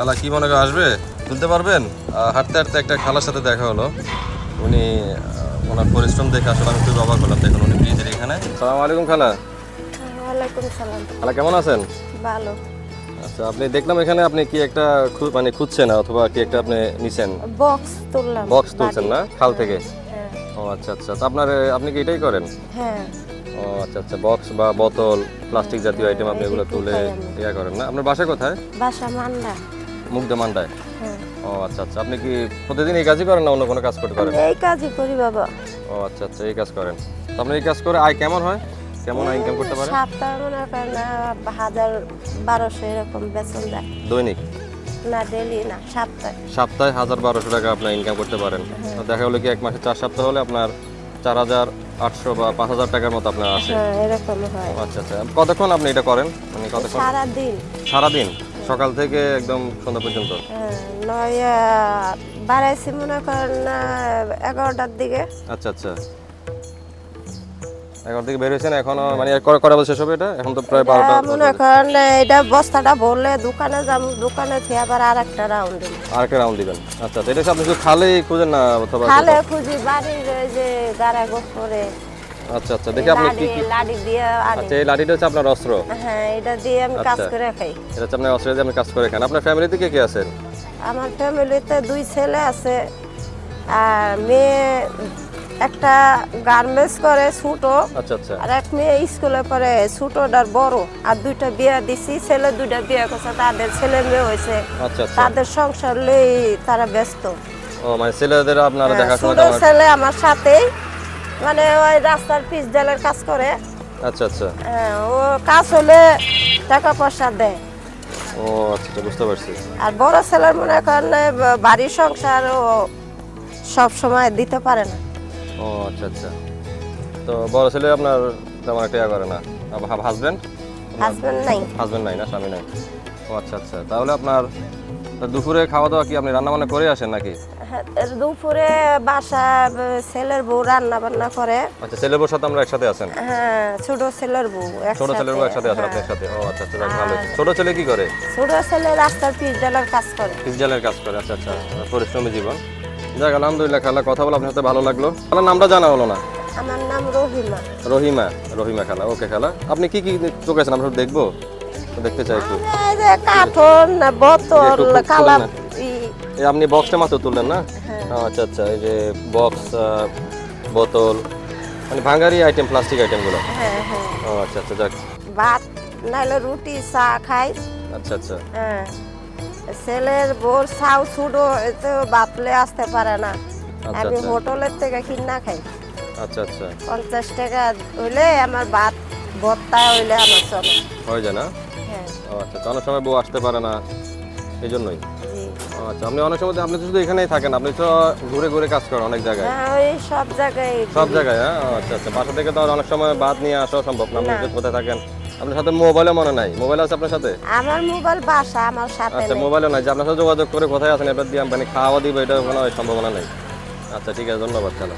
খালা কি মনে করে আসবে? তুলতে পারবেন? হাঁটতে হাঁটতে একটা খালার সাথে দেখা হলো। উনি ওনার পরিশ্রম দেখে আসলে আমি খুব অবাক হলাম। দেখুন উনি ব্রিজের এখানে। সালাম আলাইকুম খালা। ওয়ালাইকুম সালাম। খালা কেমন আছেন? ভালো। আচ্ছা আপনি দেখলাম এখানে আপনি কি একটা মানে খুঁজছেন অথবা কি একটা আপনি নিছেন? বক্স তুললাম বক্স তুলছেন না? খাল থেকে? হ্যাঁ ও আচ্ছা আচ্ছা। তো আপনার আপনি কি এটাই করেন? হ্যাঁ। ও আচ্ছা আচ্ছা। বক্স বা বোতল প্লাস্টিক জাতীয় আইটেম আপনি এগুলো তুলে ইয়া করেন না? আপনার বাসা কোথায়? বাসা মান্ডা। মান্ডায়? হ্যাঁ। ও আচ্ছা আচ্ছা। আপনি কি প্রতিদিন এই কাজই করেন না অন্য কোনো কাজ করতে করেন এই কাজই করি বাবা। ও আচ্ছা আচ্ছা এই কাজ করেন। আপনি এই কাজ করে আয় কেমন হয়? কেমন আয় ইনকাম করতে পারেন? সপ্তাহ মনে করেন হাজার বারোশো এরকম বেতন দেয়। দৈনিক? না ডেলি না সপ্তাহে। সপ্তাহে হাজার বারোশো টাকা আপনার ইনকাম করতে পারেন। দেখা হলো কি এক মাসে চার সপ্তাহ হলে আপনার চার হাজার আটশো বা পাঁচ হাজার টাকার মতো আপনার আসে? হ্যাঁ এরকম হয়। আচ্ছা আচ্ছা। কতক্ষণ আপনি এটা করেন? মানে কতক্ষণ? সারাদিন। সারাদিন? সকাল থেকে একদম সন্ধ্যা পর্যন্ত? হ্যাঁ বাড়াইছি মনে করেন এগারোটার দিকে। আচ্ছা আচ্ছা। এখন থেকে বের হয়েছেন এখনও মানে আর বলছে সব এটা? এখন তো প্রায় বারোটা মনে করেন এটা বস্তাটা ভরলে দোকানে যাব দোকানে থেকে আবার আর একটা রাউন্ড দিই আরেকটা রাউন্ড দিবেন। আচ্ছা আচ্ছা এটা আপনি শুধু খালেই খুঁজেন না অথবা খালে খুঁজি বাড়ির ওই যে গাড়া আচ্ছা আচ্ছা দেখি আপনি কি কি লাড়ি দিয়ে আচ্ছা এই লাঠিটা হচ্ছে আপনার অস্ত্র? হ্যাঁ এটা দিয়ে আমি কাজ আচ্ছা। করে খাই। এটা হচ্ছে আপনার অস্ত্র দিয়ে আপনি কাজ করে খান। আপনার ফ্যামিলিতে কে কে আছেন? আমার ফ্যামিলিতে দুই ছেলে আছে আর মেয়ে একটা গার্মেন্টস করে ছোটো। আচ্ছা আচ্ছা। আর এক মেয়ে স্কুলে পড়ে ছোটোটার বড়। আর দুইটা বিয়ে দিছি ছেলে দুইটা বিয়ে করছে তাদের ছেলে মেয়ে হয়েছে। আচ্ছা আচ্ছা। তাদের সংসার লই তারা ব্যস্ত। ও মানে ছেলেদের আপনারা হ্যাঁ, দেখাশোনা ছোট ছেলে আমার সাথেই মানে ওই রাস্তার পিস জালের কাজ করে। আচ্ছা আচ্ছা। হ্যাঁ, ও কাজ হলে টাকা পয়সা দেয়। ও আচ্ছা বুঝতে পারছি। আর বড় ছেলের মনে করেন বাড়ির সংসার ও সব সময় দিতে পারে না। ও আচ্ছা আচ্ছা। তো বড় ছেলে আপনার তেমন একটা করে না। হাজবেন্ড হাজবেন্ড নাই। হাজবেন্ড নাই না স্বামী নাই। ও আচ্ছা আচ্ছা। তাহলে আপনার দুপুরে খাওয়া দাওয়া কি আপনি রান্না বান্না করে আসেন নাকি? দুপুরে বাসা ছেলের বউ রান্না বান্না করে। আচ্ছা ছেলের বউর সাথে আমরা একসাথে আছেন? হ্যাঁ ছোট ছেলের বউ ছোট ছেলের বউ একসাথে আছেন আপনার সাথে ও আচ্ছা আচ্ছা ভালো ছোট ছেলে কি করে? ছোট ছেলে রাস্তার পিস কাজ করে। পিসজালের কাজ করে আচ্ছা আচ্ছা পরিশ্রমী জীবন। যাক আলহামদুলিল্লাহ খালা কথা বলে আপনার সাথে ভালো লাগল। খালার নামটা জানা হলো না? আমার নাম রহিমা। রহিমা রহিমা খালা ওকে খালা। আপনি কি কি চোখেছেন আমরা সব দেখব দেখতে চাই একটু। কাঠন বোতল একটু আপনি বক্সটা মাত্র তুললেন না? হ্যাঁ। আচ্ছা আচ্ছা এই যে বক্স বোতল মানে ভাঙারি আইটেম প্লাস্টিক আইটেমগুলো হ্যাঁ হ্যাঁ। ও আচ্ছা আচ্ছা যাক। ভাত নাইলে রুটি চা খাই। আচ্ছা আচ্ছা। হ্যাঁ। ছেলের বোর সাউ ছুডো এতে বাতলে আসতে পারে না। আচ্ছা, আমি আচ্ছা। হোটেলের থেকে কিনা খাই। আচ্ছা আচ্ছা। পঞ্চাশ টাকা হইলে আমার ভাত ভর্তা হইলে আমার চলে। হয়ে যায় না? হ্যাঁ। আচ্ছা তো অনেক সময় বউ আসতে পারে না এই জন্যই। আচ্ছা আপনি অনেক সময় আপনি তো শুধু এখানেই থাকেন আপনি তো ঘুরে ঘুরে কাজ করেন অনেক জায়গায়। হ্যাঁ ওই সব জায়গায় সব জায়গায় হ্যাঁ? আচ্ছা আচ্ছা। বাসা থেকে তো আর অনেক সময় বাদ নিয়ে আসাও সম্ভব না আপনি কোথায় থাকেন। আপনার সাথে মোবাইলও মনে নাই। মোবাইল আছে আপনার সাথে? আমার মোবাইল বাসা আমার সাথে আচ্ছা মোবাইলও নাই। যে আপনার সাথে যোগাযোগ করে কোথায় আছেন এটা দিয়ে আমি মানে খাওয়া দিব এটা কোনো সম্ভাবনা নেই। আচ্ছা ঠিক আছে ধন্যবাদ তাহলে